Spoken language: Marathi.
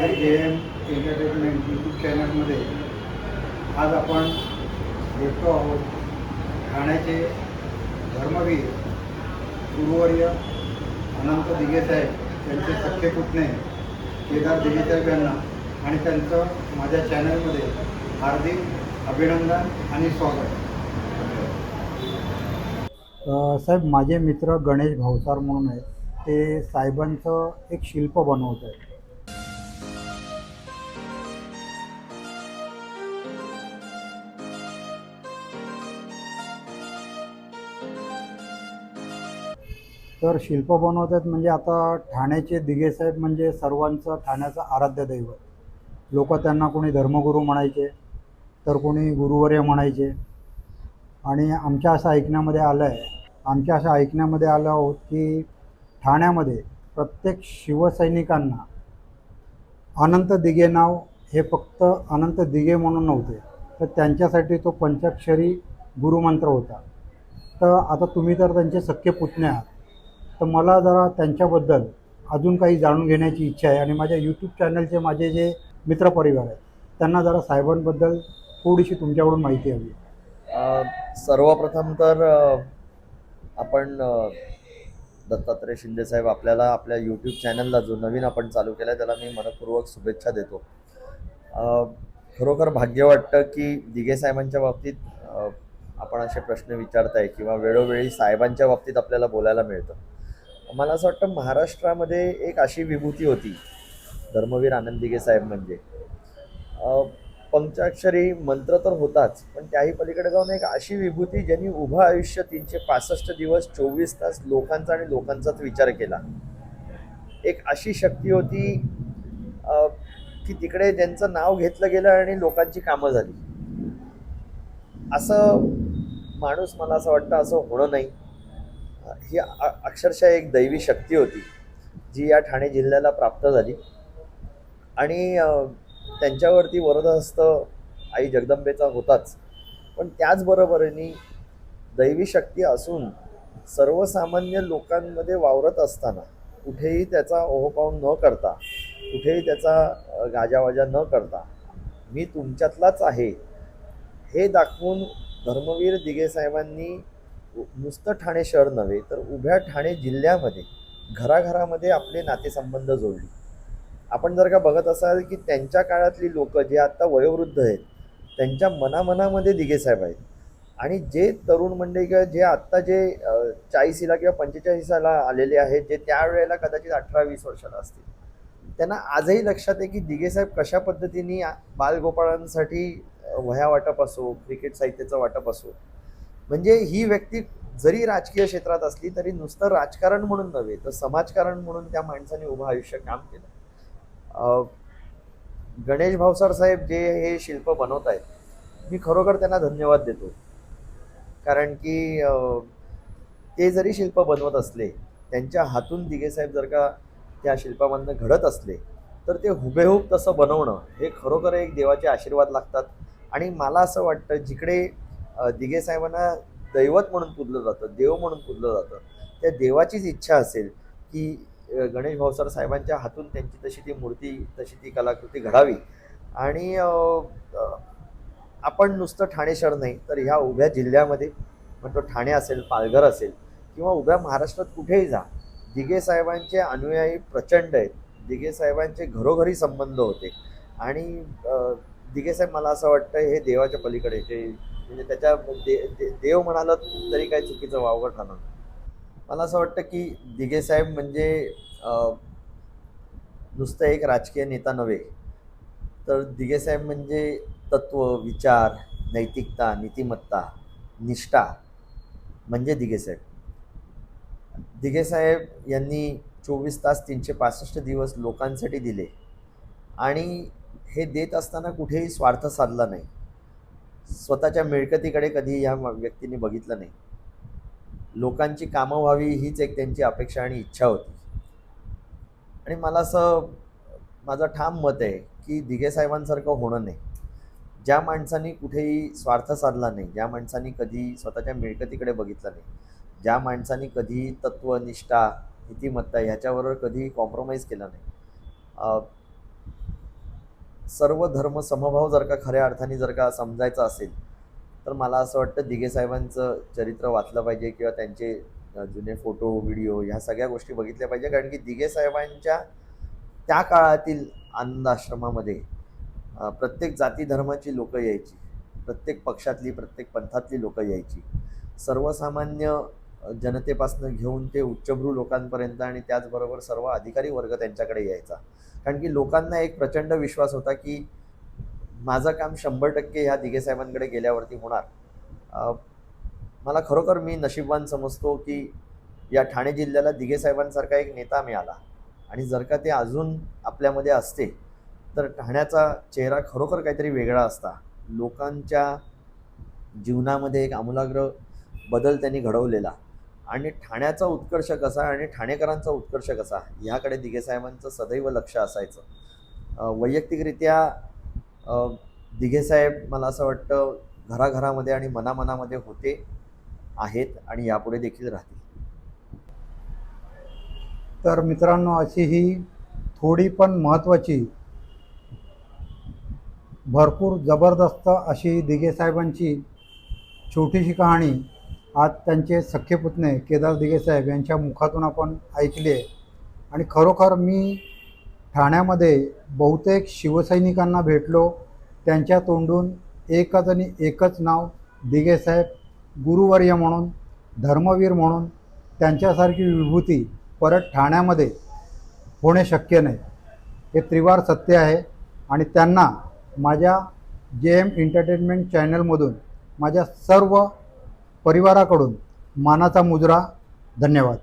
माझे जे एम एंटरटेनमेंट यूट्यूब चॅनलमध्ये आज आपण भेटतो आहोत. ठाण्याचे धर्मवीर गुरुवर्य अनंत दिगेसाहेब यांचे सख्खे पुतणे केदार दिगेसाहेब यांना आणि त्यांचं माझ्या चॅनलमध्ये हार्दिक अभिनंदन आणि स्वागत. साहेब माझे मित्र गणेश भावसार म्हणून आहेत. ते साहेबांचं एक शिल्प बनवत आहेत. तर शिल्प बनवत आहेत म्हणजे आता ठाण्याचे दिघेसाहेब म्हणजे सर्वांचं ठाण्याचं आराध्य दैवत लोक त्यांना कोणी धर्मगुरू म्हणायचे तर कोणी गुरुवर्य म्हणायचे. आणि आमच्या असं ऐकण्यामध्ये आलं आहे आमच्या असं ऐकण्यामध्ये आलं आहोत की ठाण्यामध्ये प्रत्येक शिवसैनिकांना अनंत दिगे नाव हे फक्त अनंत दिगे म्हणून नव्हते तर त्यांच्यासाठी तो पंचाक्षरी गुरुमंत्र होता. तर आता तुम्ही तर त्यांचे सख्खे पुतणे आहात. तर मला जरा त्यांच्याबद्दल अजून काही जाणून घेण्याची इच्छा आहे. आणि माझ्या यूट्यूब चॅनलचे माझे जे मित्रपरिवार आहेत त्यांना जरा साहेबांबद्दल थोडीशी तुमच्याकडून माहिती हवी सर्वप्रथम तर आपण दत्तात्रय शिंदे साहेब आपल्याला आपल्या यूट्यूब चॅनलला जो नवीन आपण चालू केला त्याला मी मनपूर्वक शुभेच्छा देतो. खरोखर भाग्य वाटतं की दिघे साहेबांच्या बाबतीत आपण असे प्रश्न विचारताय किंवा वेळोवेळी साहेबांच्या बाबतीत आपल्याला बोलायला मिळतं. मला असं वाटतं महाराष्ट्रामध्ये एक अशी विभूती होती धर्मवीर आनंदिगे साहेब म्हणजे. पंचाक्षरी मंत्र तर होताच पण त्याही पलीकडे जाऊन एक अशी विभूती ज्यांनी उभं आयुष्य तीनशे पासष्ट दिवस चोवीस तास लोकांचा आणि लोकांचाच विचार केला. एक अशी शक्ती होती की तिकडे ज्यांचं नाव घेतलं गेलं आणि लोकांची कामं झाली. असं माणूस मला असं वाटतं असं होणं नाही. ही अक्षरशः एक दैवी शक्ती होती जी या ठाणे जिल्ह्याला प्राप्त झाली. आणि त्यांच्यावरती वरदहस्त आई जगदंबेचा होताच. पण त्याचबरोबरीने दैवी शक्ती असून सर्वसामान्य लोकांमध्ये वावरत असताना कुठेही त्याचा ओहोपाव न करता कुठेही त्याचा गाजावाजा न करता मी तुमच्यातलाच आहे हे दाखवून धर्मवीर दिगे साहेबांनी नुसतं ठाणे शहर नव्हे तर उभ्या ठाणे जिल्ह्यामध्ये घराघरामध्ये आपले नातेसंबंध जोडले. आपण जर का बघत असाल की त्यांच्या काळातली लोक जे आत्ता वयोवृद्ध आहेत त्यांच्या मनामनामध्ये दिगेसाहेब आहेत. आणि जे तरुण मंडळी किंवा जे आत्ता जे चाळीसीला किंवा पंचेचाळीसाला आलेले आहेत जे त्यावेळेला कदाचित अठरा वीस वर्षाला असतील त्यांना आजही लक्षात आहे की दिगेसाहेब कशा पद्धतीने बालगोपाळांसाठी वह्या वाटप असो क्रिकेट साहित्याचं वाटप असो म्हणजे ही व्यक्ती जरी राजकीय क्षेत्रात असली तरी नुसतं राजकारण म्हणून नव्हे तर समाजकारण म्हणून त्या माणसाने उभं आयुष्य काम केलं. गणेश भावसार साहेब जे हे शिल्प बनवत आहेत मी खरोखर त्यांना धन्यवाद देतो. कारण की ते जरी शिल्प बनवत असले त्यांच्या हातून दिगेसाहेब जर का त्या शिल्पामधनं घडत असले तर ते हुबेहूब तसं बनवणं हे खरोखर एक देवाचे आशीर्वाद लागतात. आणि मला असं वाटतं जिकडे दिघे साहेबांना दैवत म्हणून पुजलं जातं देव म्हणून पुजलं जातं. त्या देवाचीच इच्छा असेल की गणेश भावसार साहेबांच्या हातून त्यांची तशी ती मूर्ती तशी ती कलाकृती घडावी. आणि आपण नुसतं ठाणे शहर नाही तर ह्या उभ्या जिल्ह्यामध्ये म्हणतो ठाणे असेल पालघर असेल किंवा उभ्या महाराष्ट्रात कुठेही जा दिघे साहेबांचे अनुयायी प्रचंड आहेत. दिघे साहेबांचे घरोघरी संबंध होते. आणि दिघे साहेब मला असं वाटतं हे देवाच्या पलीकडे ते म्हणजे त्याच्या दे, दे- देव म्हणालं तरी काही चुकीचं वावगं ठरणार मला असं वाटतं की दिघे साहेब म्हणजे नुसतं एक राजकीय नेता नव्हे तर दिघे साहेब म्हणजे तत्व विचार नैतिकता नीतिमत्ता निष्ठा म्हणजे दिघेसाहेब साहेब. साहेब यांनी चोवीस तास तीनशे पासष्ट दिवस लोकांसाठी दिले आणि हे देत असताना कुठेही स्वार्थ साधला नाही. स्वतःच्या मिळकतीकडे कधी या व्यक्तीने बघितलं नाही. लोकांची कामं व्हावी हीच एक त्यांची अपेक्षा आणि इच्छा होती. आणि मला असं माझं ठाम मत आहे की दिघे साहेबांसारखं होणं नाही. ज्या माणसांनी कुठेही स्वार्थ साधला नाही ज्या माणसांनी कधी स्वतःच्या मिळकतीकडे बघितलं नाही ज्या माणसांनी कधी तत्वनिष्ठा नीतिमत्ता ह्याच्याबरोबर कधी कॉम्प्रोमाइज केला नाही. सर्व धर्म समभाव जर का खऱ्या अर्थाने जर का समजायचा असेल तर मला असं वाटतं दिघे साहेबांचं चरित्र वाचलं पाहिजे किंवा त्यांचे जुने फोटो व्हिडिओ ह्या सगळ्या गोष्टी बघितल्या पाहिजे. कारण की दिघे साहेबांच्या त्या काळातील आनंद आश्रमामध्ये प्रत्येक जाती धर्माची लोकं यायची. प्रत्येक पक्षातली प्रत्येक पंथातली लोकं यायची. सर्वसामान्य जनतेपासून घेऊन ते उच्चभ्रू लोकांपर्यंत आणि त्याचबरोबर सर्व अधिकारी वर्ग त्यांच्याकडे यायचा. कारण की लोकांना एक प्रचंड विश्वास होता की माझं काम शंभर टक्के ह्या दिघेसाहेबांकडे गेल्यावरती होणार. मला खरोखर मी नशीबवान समजतो की या ठाणे जिल्ह्याला दिघेसाहेबांसारखा एक नेता मिळाला. आणि जर का ते अजून आपल्यामध्ये असते तर ठाण्याचा चेहरा खरोखर काहीतरी वेगळा असता. लोकांच्या जीवनामध्ये एक आमूलाग्र बदल त्यांनी घडवलेला. आणि ठाण्याचा उत्कर्ष कसा आणि ठाणेकरांचा उत्कर्ष कसा ह्याकडे दिघेसाहेबांचं सदैव लक्ष असायचं. वैयक्तिकरित्या दिघेसाहेब मला असं वाटतं घराघरामध्ये आणि मनामनामध्ये होते आहेत आणि यापुढे देखील राहतील. तर मित्रांनो अशी ही थोडी पण महत्त्वाची भरपूर जबरदस्त अशी दिघेसाहेबांची छोटीशी कहाणी आज त्यांचे सख्खे पुतणे केदार दिघे साहेब यांच्या मुखातून आपण ऐकली आहे. आणि खरोखर मी ठाण्यामध्ये बहुतेक शिवसैनिकांना भेटलो. त्यांच्या तोंडून एकच आणि एकच नाव दिघेसाहेब गुरुवर्य म्हणून धर्मवीर म्हणून त्यांच्यासारखी विभूती परत ठाण्यामध्ये होणे शक्य नाही. हे त्रिवार सत्य आहे. आणि त्यांना माझ्या जे एम एंटरटेनमेंट चॅनलमधून माझ्या सर्व परिवाराकडून मानाचा मुजरा. धन्यवाद.